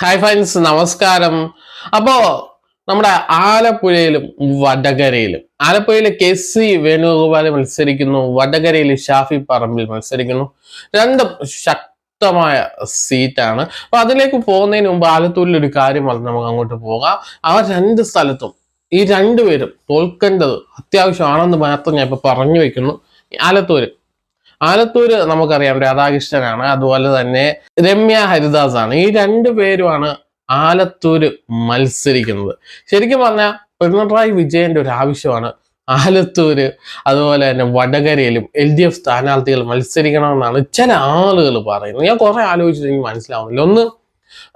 Hi friends നമസ്കാരം. അപ്പോ നമ്മുടെ ആലപ്പുഴയിലും വടകരയിലും. ആലപ്പുഴയിലെ കെ സി വേണുഗോപാൽ മത്സരിക്കുന്നു. വടകരയിൽ ഷാഫി പറമ്പിൽ മത്സരിക്കുന്നു. രണ്ടും ശക്തമായ സീറ്റാണ്. അപ്പൊ അതിലേക്ക് പോകുന്നതിന് മുമ്പ് ആലത്തൂരിൽ ഒരു കാര്യം പറഞ്ഞ് നമുക്ക് അങ്ങോട്ട് പോകാം. ആ രണ്ട് സ്ഥലത്തും ഈ രണ്ടുപേരും തോൽക്കേണ്ടത് അത്യാവശ്യമാണെന്ന് മാത്രം ഞാൻ ഇപ്പൊ പറഞ്ഞു വെക്കുന്നു. ആലത്തൂര്. ആലത്തൂര് നമുക്കറിയാം രാധാകൃഷ്ണനാണ് അതുപോലെ തന്നെ രമ്യ ഹരിദാസ് ആണ് ഈ രണ്ടു പേരുമാണ് ആലത്തൂര് മത്സരിക്കുന്നത്. ശരിക്കും പറഞ്ഞാൽ പിണറായി വിജയന്റെ ഒരു ആവശ്യമാണ് ആലത്തൂര് അതുപോലെ തന്നെ വടകരയിലും എൽ ഡി എഫ് സ്ഥാനാർത്ഥികൾ മത്സരിക്കണമെന്നാണ് ചില ആളുകൾ പറയുന്നത്. ഞാൻ കുറെ ആലോചിച്ചിട്ട് എനിക്ക് മനസ്സിലാവുന്നില്ല. ഒന്ന്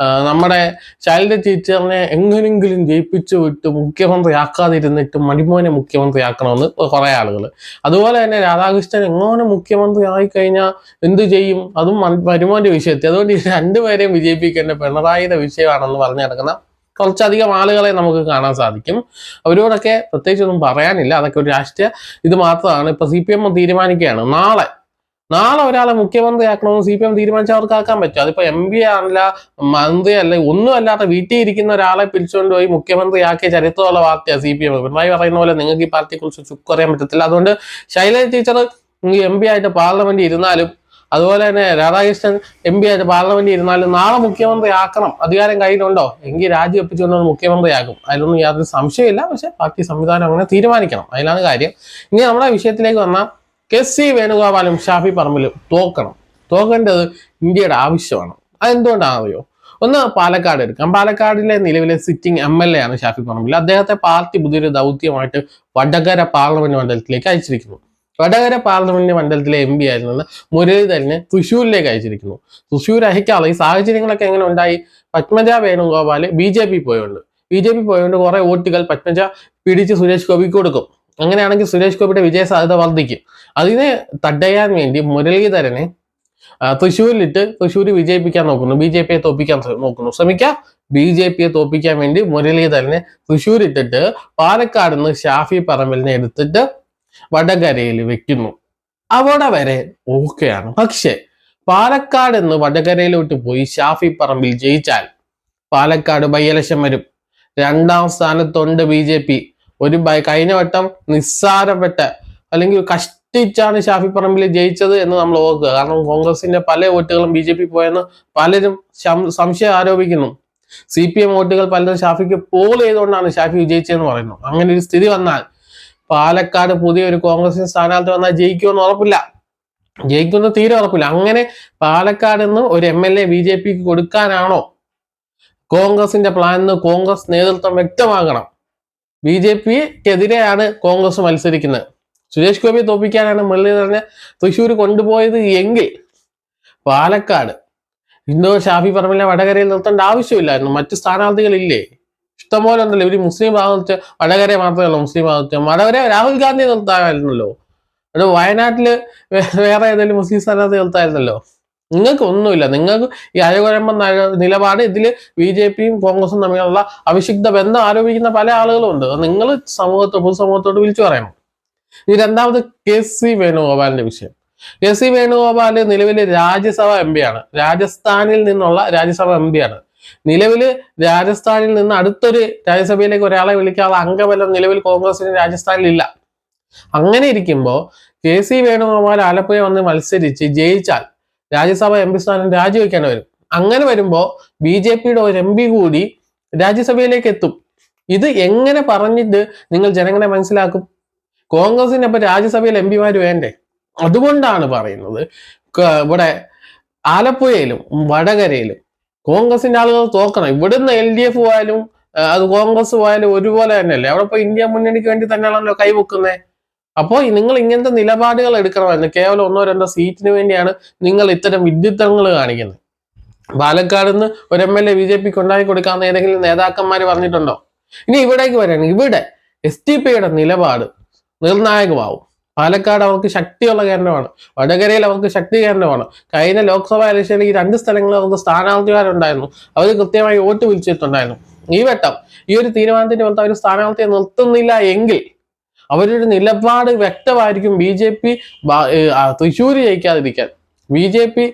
നമ്മുടെ ചൈൽഡ് ടീച്ചറിനെ എങ്ങനെങ്കിലും ജയിപ്പിച്ചു വിട്ട് മുഖ്യമന്ത്രി ആക്കാതിരുന്നിട്ട് മണിമോനെ മുഖ്യമന്ത്രി ആക്കണമെന്ന് കുറെ ആളുകൾ അതുപോലെ തന്നെ രാധാകൃഷ്ണൻ എങ്ങനെ മുഖ്യമന്ത്രി ആയിക്കഴിഞ്ഞാൽ എന്ത് ചെയ്യും? അതും മരുമോന്റെ വിഷയത്തിൽ. അതുകൊണ്ട് ഈ രണ്ടുപേരെയും വിജയിപ്പിക്കേണ്ട പിണറായിയുടെ വിഷയമാണെന്ന് പറഞ്ഞു നടക്കുന്ന കുറച്ചധികം ആളുകളെ നമുക്ക് കാണാൻ സാധിക്കും. അവരോടൊക്കെ പ്രത്യേകിച്ച് ഒന്നും പറയാനില്ല. അതൊക്കെ ഒരു രാഷ്ട്രീയ ഇത് മാത്രമാണ്. ഇപ്പൊ സി പി എം തീരുമാനിക്കുകയാണ്. നാളെ നാളെ ഒരാളെ മുഖ്യമന്ത്രിയാക്കണമെന്ന് സി പി എം തീരുമാനിച്ചാൽ അവർക്ക് ആക്കാൻ പറ്റും. അതിപ്പോ എം പി ആണല്ല മന്ത്രി അല്ല ഒന്നും അല്ലാത്ത വീട്ടിൽ ഇരിക്കുന്ന ഒരാളെ പിടിച്ചുകൊണ്ട് പോയി മുഖ്യമന്ത്രിയാക്കിയ ചരിത്രമുള്ള പാർട്ടിയാണ് സി പി എം പിണറായി പറയുന്ന പോലെ നിങ്ങൾക്ക് ഈ പാർട്ടിയെ കുറിച്ച് ചുക്കറിയാൻ പറ്റത്തില്ല. അതുകൊണ്ട് ശൈലജ ടീച്ചർ എം പി ആയിട്ട് പാർലമെന്റിൽ ഇരുന്നാലും അതുപോലെ തന്നെ രാധാകൃഷ്ണൻ എം പി ആയിട്ട് പാർലമെന്റിൽ ഇരുന്നാലും നാളെ മുഖ്യമന്ത്രി ആക്കണം. അധികാരം കയ്യിലുണ്ടോ? എങ്കിൽ രാജിവെപ്പിച്ചുകൊണ്ട് മുഖ്യമന്ത്രിയാകും അതിലൊന്നും യാതൊരു സംശയമില്ല പക്ഷെ പാർട്ടി സംവിധാനം അങ്ങനെ തീരുമാനിക്കണം. അതിലാണ് കാര്യം. ഇനി നമ്മുടെ വിഷയത്തിലേക്ക് വന്നാൽ കെ സി വേണുഗോപാലും ഷാഫി പറമ്പിലും തോക്കണം. തോക്കേണ്ടത് ഇന്ത്യയുടെ ആവശ്യമാണ്. അതെന്തുകൊണ്ടാണെന്നറിയോ? ഒന്ന് പാലക്കാട് എടുക്കാം. പാലക്കാടിലെ നിലവിലെ സിറ്റിംഗ് എം എൽ എ ആണ് ഷാഫി പറമ്പിൽ. അദ്ദേഹത്തെ പാർട്ടി പുതിയൊരു ദൗത്യമായിട്ട് വടകര പാർലമെന്റ് മണ്ഡലത്തിലേക്ക് അയച്ചിരിക്കുന്നു. വടകര പാർലമെന്റ് മണ്ഡലത്തിലെ എം പി ആയിരുന്ന മുരളീധരനെ തൃശ്ശൂരിലേക്ക് അയച്ചിരിക്കുന്നു. തൃശ്ശൂർ അയക്കാതെ ഈ സാഹചര്യങ്ങളൊക്കെ എങ്ങനെ ഉണ്ടായി? Padmaja Venugopal B J P പോയോണ്ട്. B J P പോയോണ്ട് കുറെ വോട്ടുകൾ പത്മജ പിടിച്ച് സുരേഷ് ഗോപിക്ക് കൊടുക്കും. അങ്ങനെയാണെങ്കിൽ സുരേഷ് ഗോപിയുടെ വിജയ സാധ്യത വർദ്ധിക്കും. അതിനെ തടയാൻ വേണ്ടി മുരളീധരനെ തൃശ്ശൂരിലിട്ട് തൃശ്ശൂർ വിജയിപ്പിക്കാൻ നോക്കുന്നു. ബി ജെ പിയെ തോപ്പിക്കാൻ നോക്കുന്നു. ശ്രമിക്കാം ബി ജെ പിയെ തോപ്പിക്കാൻ വേണ്ടി മുരളീധരനെ തൃശ്ശൂരിട്ടിട്ട് പാലക്കാട് നിന്ന് ഷാഫി പറമ്പലിനെ എടുത്തിട്ട് വടകരയിൽ വെക്കുന്നു. അവിടെ വരെ ഓക്കെയാണ്. പക്ഷെ പാലക്കാട് നിന്ന് വടകരയിലോട്ട് പോയി ഷാഫി പറമ്പിൽ ജയിച്ചാൽ പാലക്കാട് ബൈ വരും. രണ്ടാം സ്ഥാനത്തുണ്ട് ബി ജെ പി. ഒരു കഴിഞ്ഞ വട്ടം നിസ്സാരപ്പെട്ട അല്ലെങ്കിൽ കഷ്ടിച്ചാണ് ഷാഫി പറമ്പിൽ ജയിച്ചത് എന്ന് നമ്മൾ ഓർക്കുക. കാരണം കോൺഗ്രസിന്റെ പല വോട്ടുകളും ബി ജെ പി പോയെന്ന് പലരും സംശയം ആരോപിക്കുന്നു. സി പി എം വോട്ടുകൾ പലരും ഷാഫിക്ക് പോൾ ചെയ്തുകൊണ്ടാണ് ഷാഫി വിജയിച്ചതെന്ന് പറയുന്നു. അങ്ങനെ ഒരു സ്ഥിതി വന്നാൽ പാലക്കാട് പുതിയൊരു കോൺഗ്രസിന് സ്ഥാനാർത്ഥി വന്നാൽ ജയിക്കുമെന്ന് ഉറപ്പില്ല. ജയിക്കുന്ന തീരെ ഉറപ്പില്ല. അങ്ങനെ പാലക്കാട് നിന്ന് ഒരു M L A B J പിക്ക് കൊടുക്കാനാണോ കോൺഗ്രസിന്റെ പ്ലാൻ എന്ന് കോൺഗ്രസ് നേതൃത്വം വ്യക്തമാക്കണം ബി ജെ പിക്കെതിരെയാണ് കോൺഗ്രസ് മത്സരിക്കുന്നത്. സുരേഷ് ഗോപിയെ തോപ്പിക്കാനാണ് മുരളീധരനെ തൃശ്ശൂർ കൊണ്ടുപോയത് എങ്കിൽ പാലക്കാട് ഇന്നോ ഷാഫി പറമ്പിലെ വടകരയിൽ നിർത്തേണ്ട ആവശ്യമില്ലായിരുന്നു. മറ്റു സ്ഥാനാർത്ഥികളില്ലേ? ഇഷ്ടംപോലെ ഉണ്ടല്ലോ. ഇവർ മുസ്ലിം ഭാഗത്ത് വടകര മാത്രമല്ല മുസ്ലിം ഭാഗത്ത് വടകര രാഹുൽ ഗാന്ധി നിർത്താമായിരുന്നല്ലോ. അത് വയനാട്ടിൽ വേറെ ഏതെങ്കിലും മുസ്ലിം സ്ഥാനാർത്ഥി നിർത്തായിരുന്നല്ലോ നിങ്ങൾക്ക് ഒന്നുമില്ല. നിങ്ങൾക്ക് ഈ അഴകുഴമ്പ നിലപാട് ഇതിൽ ബി ജെ പിയും കോൺഗ്രസും തമ്മിലുള്ള അവിശുദ്ധ ബന്ധം ആരോപിക്കുന്ന പല ആളുകളും ഉണ്ട്. നിങ്ങൾ സമൂഹത്തെ പൊതുസമൂഹത്തോട് വിളിച്ചു പറയണം. ഇനി രണ്ടാമത് കെ സി വേണുഗോപാലിന്റെ വിഷയം. കെ സി വേണുഗോപാൽ നിലവിലെ രാജ്യസഭ എം ആണ് രാജസ്ഥാനിൽ നിന്നുള്ള രാജ്യസഭ എം ആണ് നിലവിൽ രാജസ്ഥാനിൽ നിന്ന് അടുത്തൊരു രാജ്യസഭയിലേക്ക് ഒരാളെ വിളിക്കാനുള്ള അംഗബലം നിലവിൽ കോൺഗ്രസിന് രാജസ്ഥാനിൽ ഇല്ല. അങ്ങനെ ഇരിക്കുമ്പോൾ കെ സി വേണുഗോപാൽ ആലപ്പുഴ വന്ന് മത്സരിച്ച് ജയിച്ചാൽ രാജ്യസഭ എം പി സ്ഥാനം രാജിവെക്കാൻ വരും. അങ്ങനെ വരുമ്പോൾ ബി ജെ പിയുടെ ഒരു എം പി കൂടി രാജ്യസഭയിലേക്ക് എത്തും. ഇത് എങ്ങനെ പറഞ്ഞിട്ട് നിങ്ങൾ ജനങ്ങളെ മനസ്സിലാക്കും? കോൺഗ്രസിന് അപ്പൊ രാജ്യസഭയിൽ എം പിമാര് വേണ്ടേ? അതുകൊണ്ടാണ് പറയുന്നത്. ഇവിടെ ആലപ്പുഴയിലും വടകരയിലും കോൺഗ്രസിന്റെ ആളുകൾ തോക്കണം. ഇവിടുന്ന് എൽ ഡി എഫ് പോയാലും അത് കോൺഗ്രസ് പോയാലും ഒരുപോലെ തന്നെയല്ലേ? അവിടെ ഇപ്പൊ ഇന്ത്യ മുന്നണിക്ക് വേണ്ടി തന്നെയാണല്ലോ കൈവെക്കുന്നത് അപ്പോൾ നിങ്ങൾ ഇങ്ങനത്തെ നിലപാടുകൾ എടുക്കണമായിരുന്നു കേവലം ഒന്നോ രണ്ടോ സീറ്റിന് വേണ്ടിയാണ് നിങ്ങൾ ഇത്തരം വിദ്യുത്തങ്ങൾ കാണിക്കുന്നത്. പാലക്കാട് നിന്ന് ഒരു M L A B J പിക്ക് ഉണ്ടാക്കി കൊടുക്കാമെന്ന് ഏതെങ്കിലും നേതാക്കന്മാർ പറഞ്ഞിട്ടുണ്ടോ? ഇനി ഇവിടേക്ക് വരാണ് ഇവിടെ എസ് ടി പിയുടെ നിലപാട് നിർണായകമാവും. പാലക്കാട് അവർക്ക് ശക്തിയുള്ള കേന്ദ്രമാണ്. വടകരയിൽ അവർക്ക് ശക്തി കേന്ദ്രമാണ്. കഴിഞ്ഞ ലോക്സഭാ ഇലക്ഷനിൽ ഈ രണ്ട് സ്ഥലങ്ങളിൽ അവർക്ക് സ്ഥാനാർത്ഥിമാരുണ്ടായിരുന്നു. അവർ കൃത്യമായി വോട്ട് വിളിച്ചിട്ടുണ്ടായിരുന്നു. ഈ വട്ടം ഈ ഒരു തീരുമാനത്തിന്റെ പുറത്ത് അവർ സ്ഥാനാർത്ഥിയെ നിർത്തുന്നില്ല എങ്കിൽ അവരുടെ നിലപാട് വ്യക്തമായിരിക്കും ബി ജെ പി തൃശ്ശൂര് ജയിക്കാതിരിക്കാൻ. ബി ജെ പി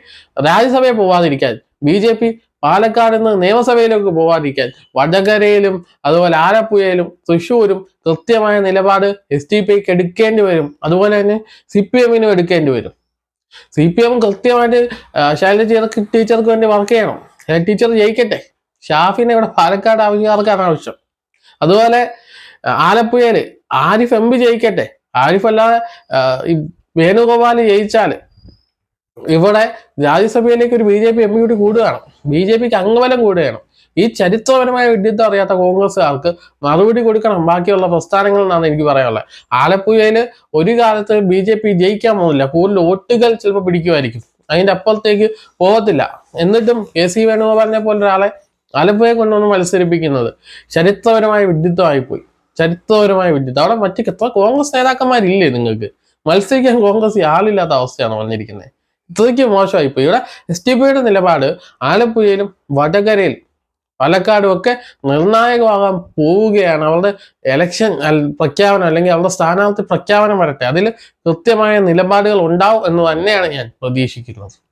രാജ്യസഭയിൽ പോവാതിരിക്കാൻ. ബി ജെ പി പാലക്കാട് നിന്ന് നിയമസഭയിലേക്ക് പോവാതിരിക്കാൻ. വടകരയിലും അതുപോലെ ആലപ്പുഴയിലും തൃശ്ശൂരും കൃത്യമായ നിലപാട് എസ് ടി പിക്ക് എടുക്കേണ്ടി വരും. അതുപോലെ തന്നെ സി പി എമ്മിനും എടുക്കേണ്ടി വരും. സി പി എം കൃത്യമായിട്ട് ശൈലജ ടീച്ചർക്ക് വേണ്ടി വർക്ക് ചെയ്യണം. ടീച്ചർ ജയിക്കട്ടെ. ഷാഫിനെ ഇവിടെ പാലക്കാട് ആവശ്യക്കാർക്കാണ് ആവശ്യം. അതുപോലെ ആ, ആലപ്പുഴയിൽ ആരിഫ് എം പി ജയിക്കട്ടെ? ആരിഫ് അല്ലാതെ ഈ വേണുഗോപാൽ ജയിച്ചാൽ ഇവിടെ രാജ്യസഭയിലേക്ക് ഒരു B J P M P കൂടി കൂടുകയാണ്. ബി ജെ പിക്ക് അംഗബലം കൂടുകയാണ്. ഈ ചരിത്രപരമായ വിഡ്ഢിത്തം അറിയാത്ത കോൺഗ്രസ്സുകാർക്ക് മറുപടി കൊടുക്കണം. ബാക്കിയുള്ള പ്രസ്ഥാനങ്ങളിൽ നിന്നാണ് എനിക്ക് പറയാനുള്ളത്. ആലപ്പുഴയിൽ ഒരു കാലത്ത് ബി ജെ പി ജയിക്കാൻ പോകുന്നില്ല. കൂടുതൽ വോട്ടുകൾ ചിലപ്പോൾ പിടിക്കുമായിരിക്കും. അതിന്റെ അപ്പുറത്തേക്ക് പോകത്തില്ല. എന്നിട്ടും കെ സി വേണുഗോപാലിനെ പോലെ ഒരാളെ ആലപ്പുഴയെ കൊണ്ടുവന്ന് മത്സരിപ്പിക്കുന്നത് ചരിത്രപരമായ വിഡ്ഢിത്തമായിപ്പോയി ചരിത്രപരമായ വിഡ്ഢിത്തം അവിടെ മറ്റു എത്ര കോൺഗ്രസ് നേതാക്കന്മാരില്ലേ നിങ്ങൾക്ക്? മത്സരിക്കാൻ കോൺഗ്രസ് ആളില്ലാത്ത അവസ്ഥയാണ് വന്നിരിക്കുന്നത്. ഇത്രയ്ക്ക് മോശമായിപ്പോയി ഇവിടെ എസ് ടി പിയുടെ നിലപാട് ആലപ്പുഴയിലും വടകരയിലും പാലക്കാടും ഒക്കെ നിർണായകമാകാൻ പോവുകയാണ്. അവരുടെ എലക്ഷൻ പ്രഖ്യാപനം അല്ലെങ്കിൽ അവരുടെ സ്ഥാനാർത്ഥി പ്രഖ്യാപനം വരട്ടെ. അതിൽ കൃത്യമായ നിലപാടുകൾ ഉണ്ടാവും എന്ന് തന്നെയാണ് ഞാൻ പ്രതീക്ഷിക്കുന്നത്.